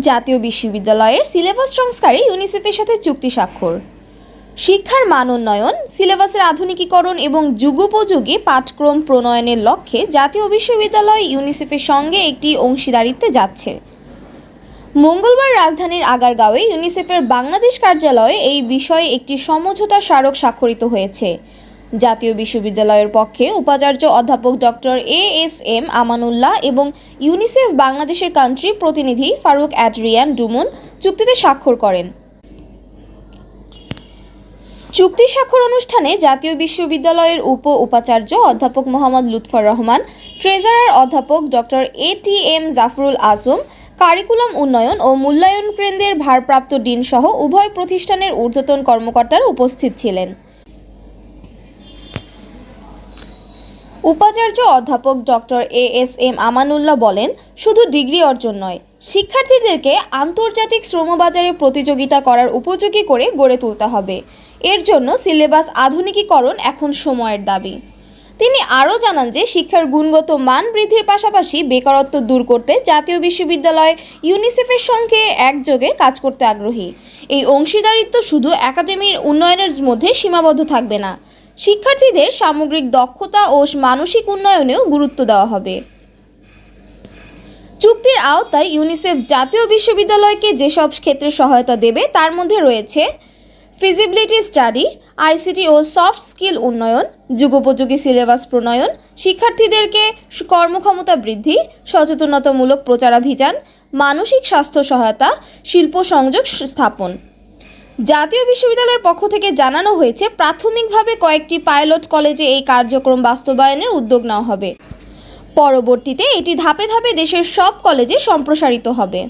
জাতীয় বিশ্ববিদ্যালয়ের সিলেবাস সংস্কারে ইউনিসেফের সাথে চুক্তি স্বাক্ষর। শিক্ষার মান উন্নয়ন, সিলেবাসের আধুনিকীকরণ এবং যুগোপযোগী পাঠক্রম প্রণয়নের লক্ষ্যে জাতীয় বিশ্ববিদ্যালয় ইউনিসেফের সঙ্গে একটি অংশীদারিত্বে যাচ্ছে। মঙ্গলবার রাজধানীর আগারগাঁওয়ে ইউনিসেফের বাংলাদেশ কার্যালয়ে এই বিষয়ে একটি সমঝোতা স্মারক স্বাক্ষরিত হয়েছে। জাতীয় বিশ্ববিদ্যালয়ের পক্ষে উপাচার্য অধ্যাপক doctor A S M Amanullah এবং ইউনিসেফ বাংলাদেশের কান্ট্রি প্রতিনিধি ফারুক অ্যাড্রিয়ান ডুমুন চুক্তিতে স্বাক্ষর করেন। চুক্তি স্বাক্ষর অনুষ্ঠানে জাতীয় বিশ্ববিদ্যালয়ের উপ উপাচার্য অধ্যাপক মোহাম্মদ লুৎফর রহমান, ট্রেজারার অধ্যাপক doctor A T M Jafrul Azam, curriculum উন্নয়ন ও মূল্যায়ন কেন্দ্রের ভারপ্রাপ্ত ডিন সহ উভয় প্রতিষ্ঠানের ঊর্ধ্বতন কর্মকর্তারা উপস্থিত ছিলেন। উপাচার্য অধ্যাপক doctor A S M Amanullah বলেন, শুধু ডিগ্রি অর্জন নয়, শিক্ষার্থীদেরকে আন্তর্জাতিক শ্রমবাজারে প্রতিযোগিতা করার উপযোগী করে গড়ে তুলতে হবে। এর জন্য সিলেবাস আধুনিকীকরণ এখন সময়ের দাবি। তিনি আরও জানান যে, শিক্ষার গুণগত মান বৃদ্ধির পাশাপাশি বেকারত্ব দূর করতে জাতীয় বিশ্ববিদ্যালয় ইউনিসেফের সঙ্গে একযোগে কাজ করতে আগ্রহী। এই অংশীদারিত্ব শুধু একাডেমির উন্নয়নের মধ্যে সীমাবদ্ধ থাকবে না শিক্ষার্থীদের সামগ্রিক দক্ষতা ও মানসিক উন্নয়নেও গুরুত্ব দেওয়া হবে। চুক্তির আওতায় ইউনিসেফ জাতীয় বিশ্ববিদ্যালয়কে যেসব ক্ষেত্রে সহায়তা দেবে, তার মধ্যে রয়েছে ফিজিবিলিটি স্টাডি, আইসিটি ও সফট স্কিল উন্নয়ন, যুগোপযোগী সিলেবাস প্রণয়ন, শিক্ষার্থীদেরকে কর্মক্ষমতা বৃদ্ধি, সচেতনতামূলক প্রচারাভিযান, মানসিক স্বাস্থ্য সহায়তা, শিল্প সংযোগ স্থাপন। জাতীয় বিশ্ববিদ্যালয়ের পক্ষ থেকে জানানো হয়েছে, প্রাথমিকভাবে কয়েকটি পাইলট কলেজে এই কার্যক্রম বাস্তবায়নের উদ্যোগ নেওয়া হবে। পরবর্তীতে এটি ধাপে ধাপে দেশের সব কলেজে সম্প্রসারিত হবে।